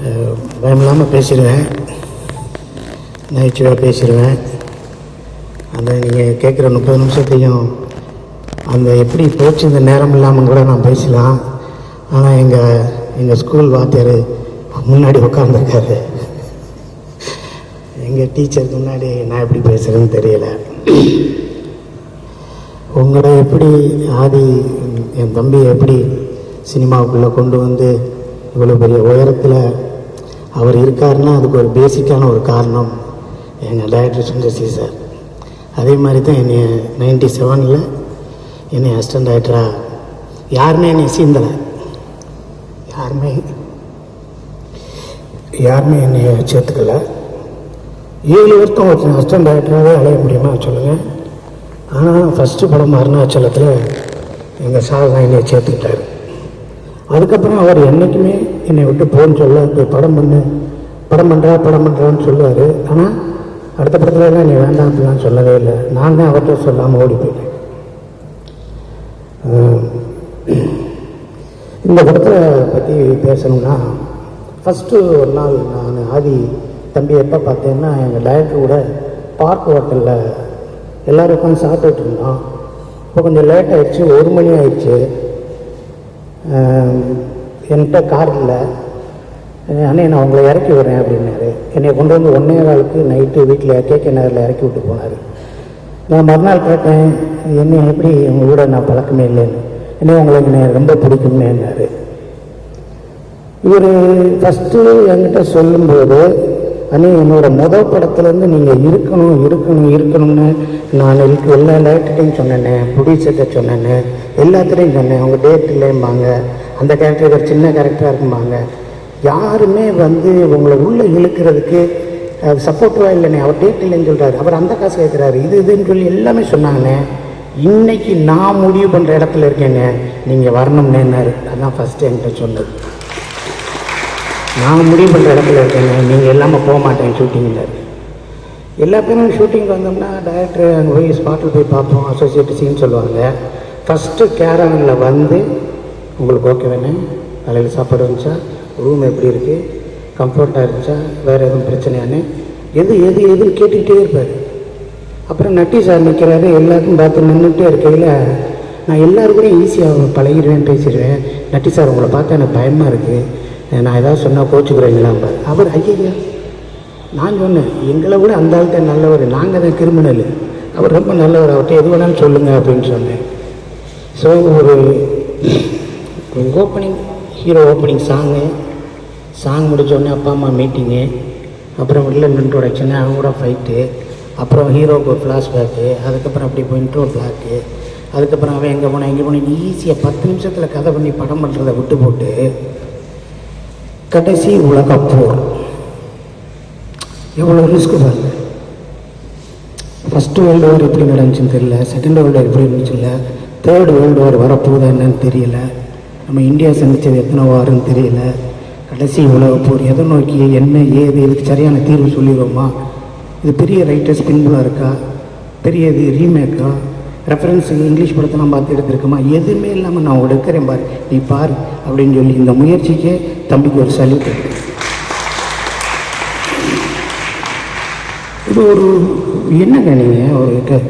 அஹ், பயம் இல்லாமல் பேசிடுவேன். நகைச்சுவாக பேசிடுவேன். அந்த நீங்கள் கேட்குற முப்பது நிமிஷத்தையும் அந்த எப்படி போச்சு இந்த நேரம் இல்லாமல் கூட நான் பேசலாம். ஆனால் எங்கள் எங்கள் ஸ்கூல் வாத்தியார் முன்னாடி உட்காந்துருக்காரு எங்கள் டீச்சருக்கு முன்னாடி நான் எப்படி பேசுகிறேன்னு தெரியல. உங்களை எப்படி ஆதி என் தம்பியை எப்படி சினிமாவுக்குள்ளே கொண்டு வந்து இவ்வளோ பெரிய உயரத்தில் அவர் இருக்காருன்னா அதுக்கு ஒரு பேசிக்கான ஒரு காரணம். எங்கள் டைரக்டர் சுந்தர்சி சார். அதே மாதிரி தான் என்னை நைன்டி செவனில் என்னை அசிஸ்டன்ட் டைரக்டராக யாருமே என்னை சீந்தலை யாருமே யாருமே என்னை சேர்த்துக்கல. ஏழு வருஷம் ஒருத்தன் அசிஸ்டன்ட் டைரக்டராகவே அலைய முடியுமா சொல்லுங்கள் ஆனால் ஃபஸ்ட்டு படம் அருணாச்சலத்தில் எங்கள் சார் தான் என்னை சேர்த்துக்கிட்டாரு. அதுக்கப்புறம் அவர் என்றைக்குமே என்னை விட்டு போன்னு சொல்ல போய் படம் பண்ணு. படம் பண்ணுறா படம் பண்ணுறான்னு சொல்லுவார். ஆனால் அடுத்த படத்துல எல்லாம் நீ வேண்டாம் அப்படிலாம் சொல்லவே இல்லை. நான் தான் அவர்கிட்ட சொல்லாமல் ஓடி போயிட்டேன். இந்த படத்தை பற்றி பேசணும்னா ஃபஸ்ட்டு ஒரு நாள் நான் ஆதி தம்பி எப்போ பார்த்தேன்னா எங்கள் டைரக்டர் கூட பார்க் ஹோட்டலில் எல்லோரும் உட்காந்து சாப்பிட்டுட்டு இருந்தோம். இப்போ கொஞ்சம் லேட் ஆயிடுச்சு ஒரு மணி ஆயிடுச்சு. என்கிட்ட கார் இல்லை. அண்ணே நான் உங்களை இறக்கி விடுறேன் அப்படின்னாரு. என்னை கொண்டு வந்து ஒன்றே காலுக்கு நைட்டு வீட்டில் கேகே நகரில் இறக்கி விட்டு போனார். நான் மறுநாள் கேட்டேன் என்ன எப்படி உங்கள் கூட நான் பழக்கமே இல்லைன்னு? என்ன உங்களுக்கு நான் ரொம்ப பிடிக்கும்னேன்னாரு இவர் ஃபஸ்ட்டு என்கிட்ட சொல்லும்போது அண்ணே என்னோட முதல் படத்துலேருந்து நீங்கள் இருக்கணும் இருக்கணும் இருக்கணும்னு நான் எனக்கு எல்லா லேட்டரையும் சொன்னேன் ப்ரொடியூசர்கிட்ட சொன்னேன் எல்லாத்துலேயும் சொன்னேன். அவங்க டேட் இல்லைம்பாங்க. அந்த கேரக்டர் ஒரு சின்ன கேரக்டராக இருக்கும்பாங்க. யாருமே வந்து உங்களை உள்ளே இழுக்கிறதுக்கு சப்போர்ட்டிவாக இல்லைண்ணே அவர் டேட் இல்லைன்னு சொல்கிறாரு அவர் அந்த காசு கேட்குறாரு. இது இதுன்னு சொல்லி எல்லாமே சொன்னாங்கண்ணே இன்னைக்கு நான் முடிவு பண்ணுற இடத்துல இருக்கேங்க. நீங்கள் வரணும்னேன்னாரு அதான் ஃபஸ்ட்டு என்கிட்ட சொன்னது. நான் முடிவு பண்ணுற இடத்துல இருக்கேங்க. நீங்கள் எல்லாமே போக மாட்டேன் ஷூட்டிங்கில் எல்லா பேரும் ஷூட்டிங் வந்தோம்னா டைரக்டர் அங்கே போய் ஸ்பாட்டில் போய் பார்ப்போம். அசோசியேட் சீன் சொல்லுவாங்க. ஃபஸ்ட்டு கேரவனில் வந்து உங்களுக்கு ஓகே வேணும் காலையில் சாப்பாடு வந்துச்சா? ரூம் எப்படி இருக்குது கம்ஃபர்ட்டாக இருந்துச்சா? வேறு எதுவும் பிரச்சனையானு? எது எது எதுன்னு கேட்டுக்கிட்டே இருப்பார். அப்புறம் நட்டி சார் நிற்கிறாரு எல்லாருக்கும் பார்த்து நின்றுட்டே இருக்கையில் நான் எல்லாருக்கூடையும் ஈஸியாக பழகிடுவேன் பேசிடுவேன். நட்டி சார் உங்களை பார்த்தா எனக்கு பயமாக இருக்குது நான் ஏதாவது சொன்னால் கோச்சுக்கிறேங்களாம் அவர் ஐயா நான் சொன்னேன் எங்களை விட அந்த ஆள் தான் நல்லவர். நாங்கள் தான் கிரிமினல் அவர் ரொம்ப நல்லவர். அவர்கிட்ட எது வேணாலும் சொல்லுங்கள் அப்படின்னு சொன்னேன். ஸோ ஒரு opening hero opening song song முடிச்சோடனே அப்பா அம்மா மீட்டிங்கு அப்புறம் வில்லன் இன்ட்ரோடக்ஷனு அவங்க கூட ஃபைட்டு அப்புறம் ஹீரோவுக்கு ஒரு ஃப்ளாஷ்பேக்கு அதுக்கப்புறம் அப்படி போய் இன்ட்ரோ பிளாக்கு அதுக்கப்புறம் அவன் எங்கே போனால் எங்கே போனால் ஈஸியாக பத்து நிமிஷத்தில் கதை பண்ணி படம் பண்ணுறதை விட்டு போட்டு கடைசி உலக போர் எவ்வளோ ரிஸ்க்கு பாருங்க. ஃபஸ்ட்டு வேர்ல்டு வார் எப்படி நடந்துச்சுன்னு தெரியல செகண்ட் வேர்ல்டு வார் எப்படி இருந்துச்சு இல்லை தேர்ட் வேர்ல்டு வார் வரப்போகுதா என்னன்னு தெரியல. நம்ம இந்தியா சந்தித்தது எத்தனை வாருன்னு தெரியல. கடைசி உலக போர் எதை நோக்கி என்ன ஏது இதுக்கு சரியான தீர்வு சொல்லிடுவோமா? இது பெரிய ரைட்டர்ஸ் பின்புலாக இருக்கா? பெரிய இது ரீமேக்கா ரெஃபரன்ஸ் இங்கிலீஷ் படத்தெல்லாம் பார்த்து எடுத்திருக்கோமா? எதுவுமே இல்லாமல் நான் எடுக்கிறேன் பாரு. நீ பாரு அப்படின்னு சொல்லி இந்த முயற்சிக்கே தம்பிக்கு ஒரு சல்யூட் இது ஒரு என்னங்க நீங்கள் ஒரு க-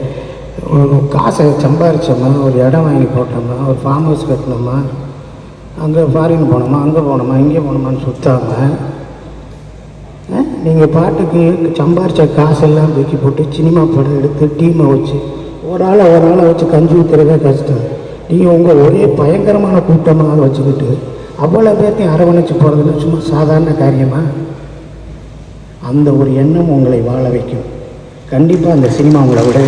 ஒரு காசை சம்பாரிச்சோமா? ஒரு இடம் வாங்கி போட்டோமா? ஒரு ஃபார்ம் ஹவுஸ் கட்டினோமா? அங்கே ஃபாரின் போனோமா அங்கே போனோமா இங்கே போனோமான்னு சுற்றாமல் நீங்கள் பாட்டுக்கு சம்பாரித்த காசெல்லாம் தூக்கி போட்டு சினிமா படம் எடுத்து டீமை வச்சு ஒரு ஆளை ஒரு ஆளை வச்சு கஞ்சி ஊற்றுறதே கஷ்டம். நீங்கள் உங்கள் ஒரே பயங்கரமான கூட்டமாக வச்சுக்கிட்டு அவ்வளோ பேர்த்தையும் அரவணைச்சு போகிறதுன்னு சும்மா சாதாரண காரியமாக அந்த ஒரு எண்ணம் உங்களை வாழ வைக்கும். கண்டிப்பாக அந்த சினிமா உங்களை விட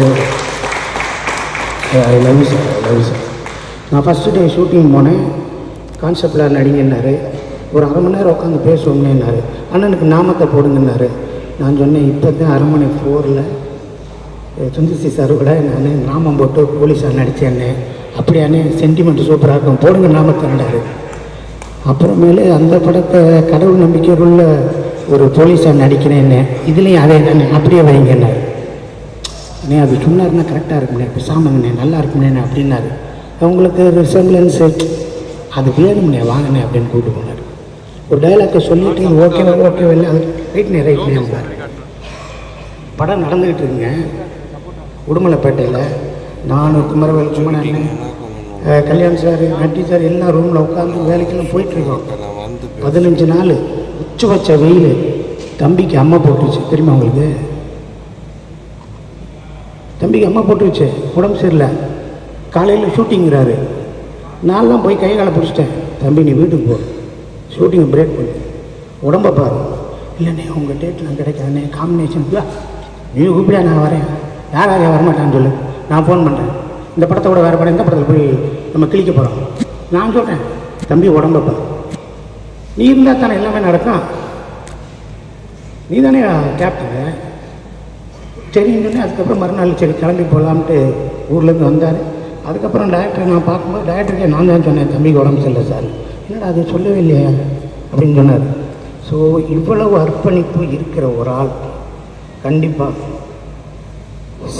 I love sir I love sir நான் ஃபஸ்ட்டு டே ஷூட்டிங் போனேன். கான்செப்டில் நடிங்கன்னாரு ஒரு அரை மணி நேரம் உட்காந்து பேசுவோங்கன்னாரு அண்ணனுக்கு நாமத்தை போடுங்கன்னாரு. நான் சொன்னேன் இப்போ தான் அரண்மனை ஃபோரில் சுந்தசி சார் கூட நான் நாமம் போட்டு போலீஸாக நடித்தேன்னு அப்படியானே சென்டிமெண்ட் சூப்பராக இருக்கும். போடுங்க நாமத்தைன்றாரு அப்புறமேலு அந்த படத்தை கடவுள் நம்பிக்கைக்குள்ள ஒரு போலீஸாக நடிக்கிறேன்னு இதுலேயும் அதே தானே அப்படியே வைங்கன்னாரு. அண்ணே அது சொன்னாருன்னா கரெக்டாக இருக்குண்ணே பேசாமங்கண்ணே நல்லா இருக்குண்ணே அப்படின்னாரு அவங்களுக்கு ரிசம்பிளன்ஸு அது வேணும்னே வாங்கினே அப்படின்னு கூப்பிட்டு போனார். ஒரு டைலாக்கை சொல்லிட்டு ஓகேவா ஓகே இல்லை அது ரைட்னே ரைட்னே பார் படம் நடந்துக்கிட்டு இருக்குங்க. உடுமலைப்பேட்டையில் நான் குமரவேல் குமரன் கல்யாண் சார் நட்டி சார் எல்லாம் ரூமில் உட்காந்து வேலைக்கெல்லாம் போயிட்டுருக்கோம். பதினஞ்சு நாள் உச்சி வச்ச வெயில். தம்பிக்கு அம்மா போட்டுச்சு தெரியுமா உங்களுக்கு? தம்பிக்கு அம்மா போட்டுருச்சு. உடம்பு சரியில்லை. காலையில் ஷூட்டிங்கிறாரு நான்லாம் போய் கை காலை பிடிச்சிட்டேன். தம்பி நீ வீட்டுக்கு போ. ஷூட்டிங்கை பிரேக் பண்ணு. உடம்ப பாரு. இல்லைண்ணே உங்கள் டேட்லாம் கிடைக்காதுண்ணே. காம்பினேஷன் நீ கூப்பிடா நான் வரேன். யார் யார் வரமாட்டான்னு சொல்லு. நான் ஃபோன் பண்ணுறேன் இந்த படத்தோட வேறு படம் இந்த படத்தில் போய் நம்ம கிழிக்க போகிறோம் நான் சொல்கிறேன் தம்பி உடம்ப பாரு. நீ இருந்தால் தானே எல்லாமே நடக்கும். நீ தானே கேப்டனு சரின்னு அதுக்கப்புறம் மறுநாள் சரி கிளம்பி போகலாம்ட்டு ஊர்லேருந்து வந்தார். அதுக்கப்புறம் டாக்டரை நான் பார்க்கும்போது டாக்டருக்கே நான் தான் சொன்னேன் தம்பிக்கு உடம்பு சரியில்லை சார். என்னடா அது சொல்லவே இல்லையா அப்படின்னு சொன்னார். ஸோ இவ்வளவு அர்ப்பணிப்பு இருக்கிற ஒரு ஆள் கண்டிப்பாக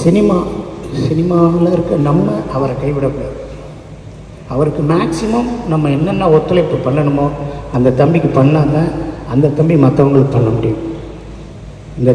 சினிமா சினிமாவில் இருக்க நம்ம அவரை கைவிடக்கூடாது அவருக்கு மேக்சிமம் நம்ம என்னென்ன ஒத்துழைப்பு பண்ணணுமோ அந்த தம்பிக்கு பண்ணாங்க அந்த தம்பி மற்றவங்களுக்கு பண்ண முடியும். இந்த